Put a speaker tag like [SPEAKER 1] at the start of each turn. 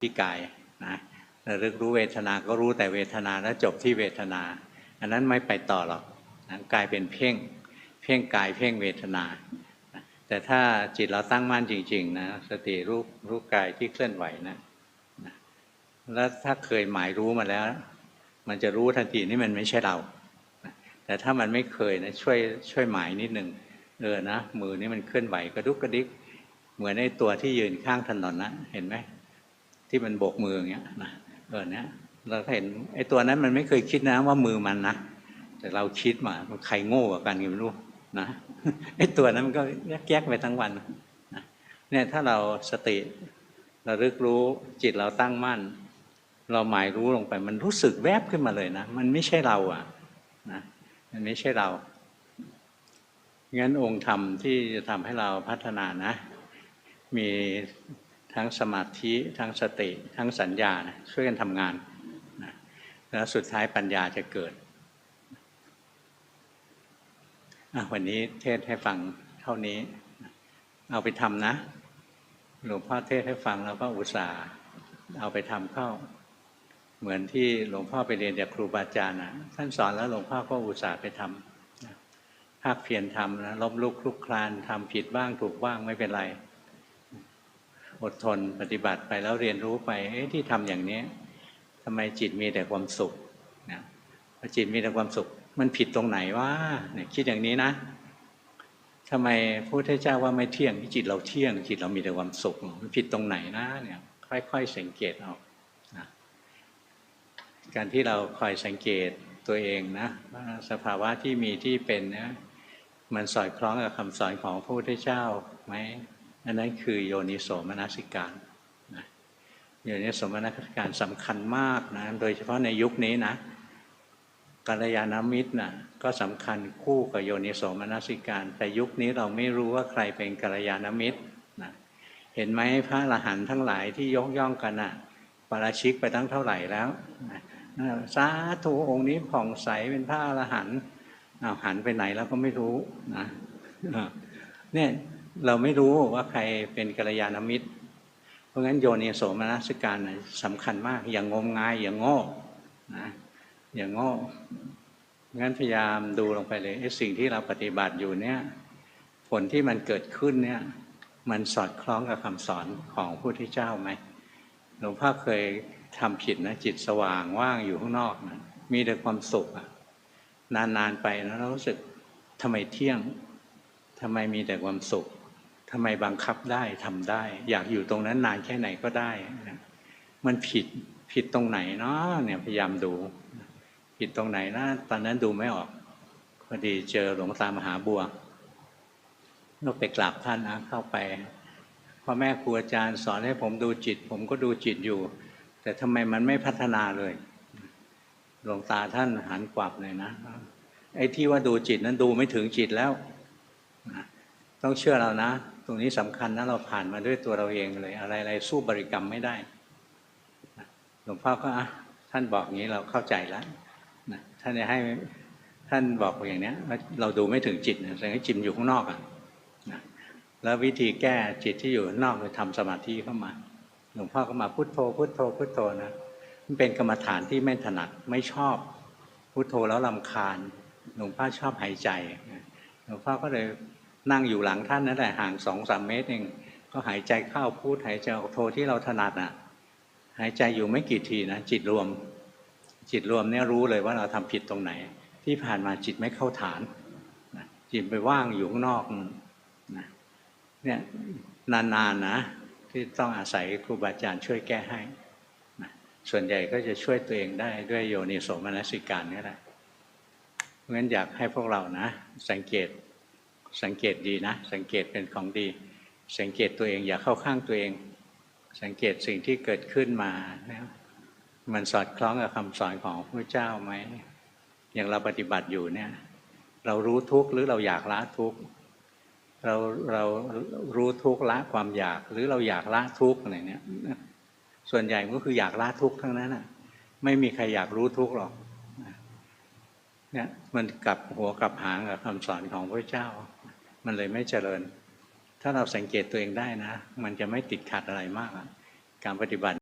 [SPEAKER 1] ที่กายนะระลึกรู้เวทนาก็รู้แต่เวทนาแล้วจบที่เวทนา อันนั้นไม่ไปต่อหรอกนะกลายเป็นเพ่ง เพ่งกายเพ่งเวทนา แต่ถ้าจิตเราตั้งมั่นจริงๆนะสติรู้รู้กายที่เคลื่อนไหวนะนะแล้วถ้าเคยหมายรู้มาแล้ว มันจะรู้ทันทีนี่มันไม่ใช่เรา แต่ถ้ามันไม่เคยนะช่วยช่วยหมายนิดหนึ่งเออนะมือนี่มันเคลื่อนไหวกระดุกกระดิก เหมือนในตัวที่ยืนข้างถนนนะเห็นไหม ที่มันโบกมืออย่างเงี้ยนะเออเนี้ยเราเห็นไอ้ตัวนั้นมันไม่เคยคิดนะว่ามือมันนะแต่เราคิดมามันใครโง่กว่ากันก็ไม่รู้นะไอ้ตัวนั้นมันก็แยกๆไปทั้งวันนะเนี่ยถ้าเราสติเราลึกรู้จิตเราตั้งมั่น เราหมายรู้ลงไป มันรู้สึกแวบขึ้นมาเลยนะ มันไม่ใช่เราอะนะมันไม่ใช่เรางั้นองค์ธรรมที่จะทำให้เราพัฒนานะ มี ทั้งสมาธิทั้งสติทั้งสัญญานะช่วยกันทำงานนะแล้วสุดท้ายปัญญาจะเกิด วันนี้เทศให้ฟังเท่านี้ เอาไปทำนะหลวงพ่อเทศให้ฟังแล้วก็อุตส่าห์เอาไปทำเข้า เหมือนที่หลวงพ่อไปเรียนจากครูบาอาจารย์นะท่านสอนแล้วหลวงพ่อก็อุตส่าห์ไปทำภาคเพียรทำนะล้มลุกคลุกคลานทำผิดบ้างถูกบ้างไม่เป็นไร อดทนปฏิบัติไปแล้วเรียนรู้ไปเอ๊ะที่ทำอย่างนี้ทำไมจิตมีแต่ความสุขนะพอจิตมีแต่ความสุข มันผิดตรงไหนวะเนี่ยคิดอย่างนี้นะทำไมพระพุทธเจ้าว่าไม่เที่ยงจิตเราเที่ยง จิตเรามีแต่ความสุขมันผิดตรงไหนนะเนี่ยค่อยๆสังเกตเอานะการที่เราคอยสังเกตตัวเองนะว่าสภาวะที่มีที่เป็นนะมันสอดคล้องกับคำสอนของพระพุทธเจ้าไหม อันนั้นคือโยนิโสมนสิการนะโยนิโสมนสิการสำคัญมากนะ โดยเฉพาะในยุคนี้นะกัลยาณมิตรนะก็สำคัญคู่กับโยนิโสมนสิการ แต่ยุคนี้เราไม่รู้ว่าใครเป็นกัลยาณมิตรนะเห็นไหมพระอรหันต์ทั้งหลายที่ยกย่องกันนะปาราชิกไปตั้งเท่าไหร่แล้วนะสาธุองค์นี้ผ่องใสเป็นพระอรหันต์เอาหันไปไหนแล้วก็ไม่รู้นะเนี่ย เราไม่รู้ว่าใครเป็นกัลยาณมิตร เพราะงั้นโยนิโสมนัสการสำคัญมาก อย่างงมงายอย่างโง่นะอย่างโง่งั้นพยายามดูลงไปเลยไอ้สิ่งที่เราปฏิบัติอยู่เนี่ยผลที่มันเกิดขึ้นเนี่ยมันสอดคล้องกับคำสอนของพระพุทธเจ้าไหมหลวงพ่อเคยทำผิดนะจิตสว่างว่างอยู่ข้างนอกนะมีแต่ความสุขอะนานๆไปแล้วรารู้สึกทำไมเที่ยงทำไมมีแต่ความสุข ทำไมบังคับได้ทำได้ อยากอยู่ตรงนั้นนานแค่ไหนก็ได้ มันผิดผิดตรงไหนเนาะเนี่ยพยายามดู ผิดตรงไหนนะตอนนั้นดูไม่ออกพอดีเจอหลวงตามหาบัวก็ไปกราบท่านนะเข้าไปพ่อแม่ครูอาจารย์สอนให้ผมดูจิต ผมก็ดูจิตอยู่ แต่ทำไมมันไม่พัฒนาเลยหลวงตาท่านหันกวับเลยนะไอ้ที่ว่าดูจิตนั้นดูไม่ถึงจิตแล้ว ต้องเชื่อเรานะ รงนี้สำคัญนะเราผ่านมาด้วยตัวเราเองเลย อะไรๆสู้บริกรรมไม่ได้หลวงพ่อก็ท่านบอกอย่างนี้เราเข้าใจแล้วนะท่านจะให้ท่านบอกอย่างนี้เราดูไม่ถึงจิตนะแสดงว่าจิตอยู่ข้างนอกอะนะแล้ววิธีแก้จิตที่อยู่นอกคือทำสมาธิเข้ามา หลวงพ่อก็มาพุโทโธพุโทโธพุโทโธนะมันเป็นกรรมฐานที่ไม่ถนัดไม่ชอบ พุโทโธแล้วลำคาญ หลวงพ่อชอบหายใจหลวงพ่อก็เลย นั่งอยู่หลังท่านนั่นแหละห่างสองสามเมตรเองก็หายใจเข้าพูดหายใจออกโทที่เราถนัดอะ หายใจอยู่ไม่กี่ทีนะจิตรวม จิตรวมเนี่ยรู้เลยว่าเราทำผิดตรงไหน ที่ผ่านมาจิตไม่เข้าฐานจิตไปว่างอยู่ข้างนอกนะเนี่ยนานๆนนะที่ต้องอาศัยครูบาอาจารย์ช่วยแก้ให้นะส่วนใหญ่ก็จะช่วยตัวเองได้ด้วยโยนิโสมนสิการนี่แหละเพราะฉะนั้นอยากให้พวกเรานะ สังเกต สังเกตดีนะ สังเกตเป็นของดี สังเกตตัวเองอย่าเข้าข้างตัวเอง สังเกตสิ่งที่เกิดขึ้นมานะมันสอดคล้องกับคำสอนของพระเจ้าไหมอย่างเราปฏิบัติอยู่เนี่ย เรารู้ทุกข์หรือเราอยากละทุกข์เราเรารู้ทุกข์ละความอยาก หรือเราอยากละทุกข์อะไรเนี่ยส่วนใหญ่ก็คืออยากละทุกข์ทั้งนั้นอะ ไม่มีใครอยากรู้ทุกข์หรอกเนี่ยมันกลับหัวกลับหางกับคำสอนของพระเจ้า มันเลยไม่เจริญ ถ้าเราสังเกตตัวเองได้นะ มันจะไม่ติดขัดอะไรมาก การปฏิบัติ